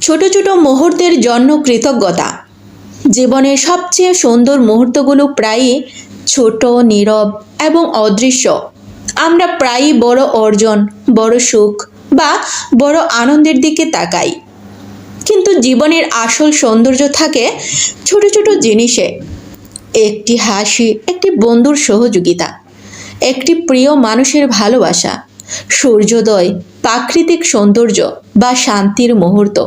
ছোট ছোট মুহূর্তের জন্য কৃতজ্ঞতা। জীবনের সবচেয়ে সুন্দর মুহূর্তগুলো প্রায়ই ছোট, নীরব এবং অদৃশ্য। আমরা প্রায়ই বড় অর্জন, বড় সুখ বা বড় আনন্দের দিকে তাকাই। কিন্তু জীবনের আসল সৌন্দর্য থাকে ছোট ছোট জিনিসে। একটি হাসি, একটি বন্ধুর সহযোগিতা, একটি প্রিয় মানুষের ভালোবাসা, সূর্যোদয়, প্রাকৃতিক সৌন্দর্য বা শান্তির মুহূর্ত।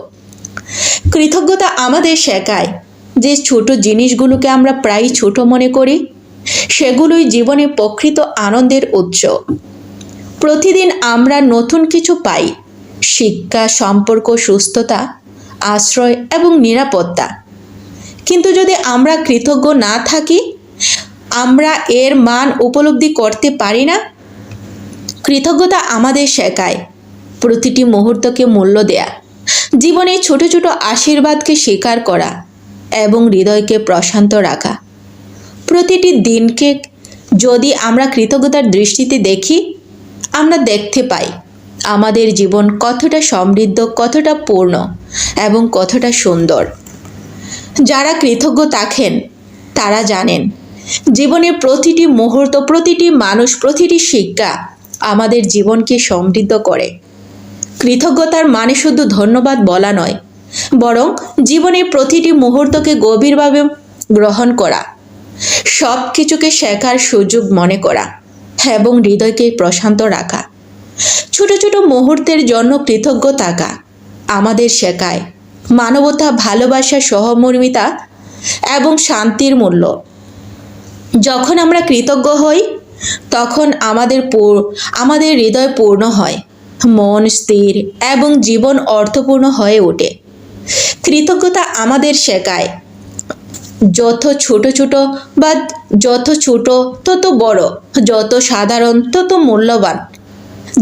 কৃতজ্ঞতা আমাদের শেখায় যে ছোট জিনিসগুলোকে আমরা প্রায়ই ছোট মনে করি, সেগুলোই জীবনে প্রকৃত আনন্দের উৎস। প্রতিদিন আমরা নতুন কিছু পাই, শিক্ষা, সম্পর্ক, সুস্থতা, আশ্রয় এবং নিরাপত্তা। কিন্তু যদি আমরা কৃতজ্ঞ না থাকি, আমরা এর মান উপলব্ধি করতে পারি না? কৃতজ্ঞতা আমাদের শেখায়, প্রতিটি মুহূর্তকে মূল্য দেয়া। জীবনে ছোট ছোট আশীর্বাদকে স্বীকার করা এবং হৃদয়কে প্রশান্ত রাখা। প্রতিটি দিনকে যদি আমরা কৃতজ্ঞতার দৃষ্টিতে দেখি, আমরা দেখতে পাই আমাদের জীবন কতটা সমৃদ্ধ, কতটা পূর্ণ এবং কতটা সুন্দর। যারা কৃতজ্ঞ থাকেন, তারা জানেন জীবনের প্রতিটি মুহূর্ত, প্রতিটি মানুষ, প্রতিটি শিক্ষা আমাদের জীবনকে সমৃদ্ধ করে। কৃতজ্ঞতার মানে শুধু ধন্যবাদ বলা নয়, বরং জীবনের প্রতিটি মুহূর্তকে গভীরভাবে গ্রহণ করা সব কিছুকে শেখার সুযোগ মনে করা এবং হৃদয়কে প্রশান্ত রাখা। ছোট ছোট মুহূর্তের জন্য কৃতজ্ঞ থাকা আমাদের শেখায় মানবতা, ভালোবাসা, সহমর্মিতা এবং শান্তির মূল্য। যখন আমরা কৃতজ্ঞ হই, তখন আমাদের আমাদের হৃদয় পূর্ণ হয়। মন স্থির এবং জীবন অর্থপূর্ণ হয়ে ওঠে। কৃতজ্ঞতা আমাদের শেখায়। যত ছোট ছোট বা যত ছোট তত বড়, যত সাধারণ তত মূল্যবান।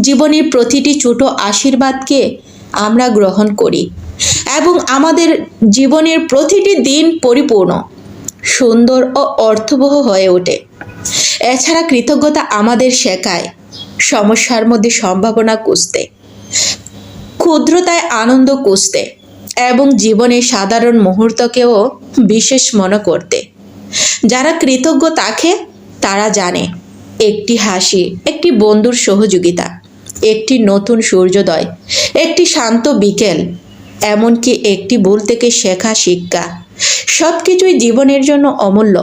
জীবনের প্রতিটি ছোট আশীর্বাদকে আমরা গ্রহণ করি এবং আমাদের জীবনের প্রতিটি দিন পরিপূর্ণ, সুন্দর ও অর্থবহ হয়ে ওঠে। এছাড়া কৃতজ্ঞতা আমাদের শেখায়। সমস্যার মধ্যে সম্ভাবনা খুঁজতে, ক্ষুদ্রতায় আনন্দ খুঁজতে এবং জীবনে সাধারণ মুহূর্তকেও বিশেষ মনে করতে। যারা কৃতজ্ঞ থাকে, তারা জানে, একটি হাসি, একটি বন্ধুর সহযোগিতা, একটি নতুন সূর্যোদয়, একটি শান্ত বিকেল, এমনকি একটি ভুল থেকে শেখা শিক্ষা সব কিছুই জীবনের জন্য অমূল্য।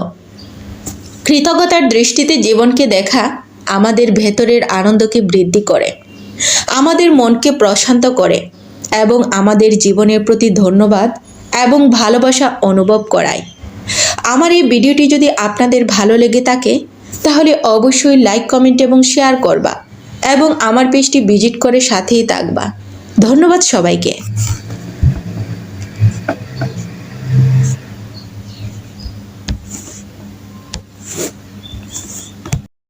কৃতজ্ঞতার দৃষ্টিতে জীবনকে দেখা আমাদের ভেতরের আনন্দকে বৃদ্ধি করে, আমাদের মনকে প্রশান্ত করে এবং আমাদের জীবনের প্রতি ধন্যবাদ এবং ভালোবাসা অনুভব করায়। আমার এই ভিডিওটি যদি আপনাদের ভালো লেগে থাকে, তাহলে অবশ্যই লাইক, কমেন্ট এবং শেয়ার করবা এবং আমার পেজটি ভিজিট করে সাথেই থাকবা। ধন্যবাদ সবাইকে।